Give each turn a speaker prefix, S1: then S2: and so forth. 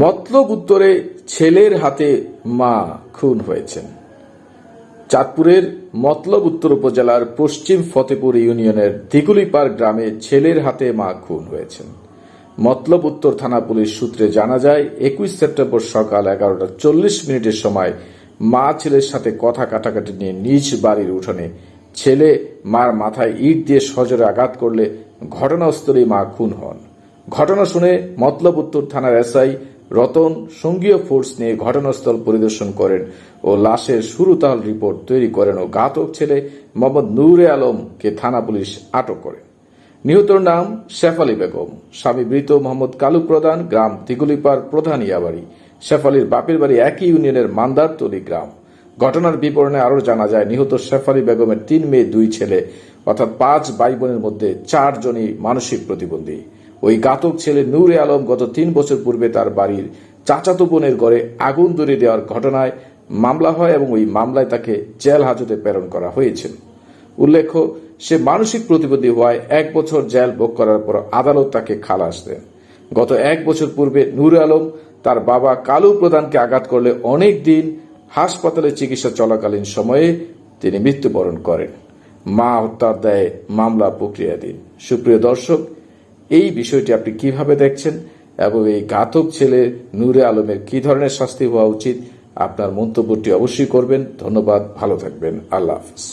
S1: মতলব উত্তরে ছেলের হাতে মা খুন হয়েছেন। চাঁদপুরের মতলব উত্তর উপজেলার পশ্চিম ফতেপুর ইউনিয়নের দিগুলিপাড় গ্রামে ছেলের হাতে মা খুন হয়েছেন। মতলব উত্তর থানা পুলিশ সূত্রে জানা যায়, একুশ সেপ্টেম্বর সকাল এগারোটা চল্লিশ মিনিটের সময় মা ছেলের সাথে কথা কাটাকাটি নিয়ে নিজ বাড়ির উঠোনে ছেলে মার মাথায় ইট দিয়ে সজোরে আঘাত করলে ঘটনাস্থলেই মা খুন হন। ঘটনা শুনে মতলব উত্তর থানার এসআই রতন সঙ্গীয় ফোর্স নিয়ে ঘটনাস্থল পরিদর্শন করেন ও লাশের শুরুতাল রিপোর্ট তৈরি করেন ও ঘাতক ছেলে মোহাম্মদ নূরে আলমকে থানা পুলিশ আটক করেন নিহতর নাম শেফালি বেগম। স্বামী মৃত মোহাম্মদ কালু প্রধান, গ্রাম তিগুলিপার প্রধান ইয়াবাড়ি। শেফালির বাপের বাড়ি একই ইউনিয়নের মান্দারতলি গ্রাম। ঘটনার বিবরণে আরও জানা যায়, নিহত শেফালি বেগমের তিন মেয়ে, দুই ছেলে, অর্থাৎ পাঁচ ভাই বোনের মধ্যে চারজনই মানসিক প্রতিবন্ধী। ওই ঘাতক ছেলে নূরে আলম গত তিন বছর পূর্বে তার বাড়ির চাচাতো বোনের ঘরে আগুন ধরিয়ে দেওয়ার ঘটনায় মামলা হয় এবং ওই মামলায় তাকে জেল হাজতে প্রেরণ করা হয়েছিল উল্লেখ্য, সে মানসিক প্রতিবন্ধী হওয়ায় এক বছর জেল ভোগ করার পর আদালত তাকে খালাস দেন। গত এক বছর পূর্বে নূর আলম তার বাবা কালু প্রধানকে আঘাত করলে অনেক দিন হাসপাতালে চিকিৎসা চলাকালীন সময়ে তিনি মৃত্যুবরণ করেন। মা হত্যার দায়ে মামলা প্রক্রিয়াধীন। সুপ্রিয় দর্শক এই বিষয়টি আপনি কীভাবে দেখছেন এবং এই ঘাতক ছেলে নূরে আলমের কি ধরনের শাস্তি হওয়া উচিত? আপনার মন্তব্যটি অবশ্যই করবেন। ধন্যবাদ। ভালো থাকবেন। আল্লাহ হাফিজ।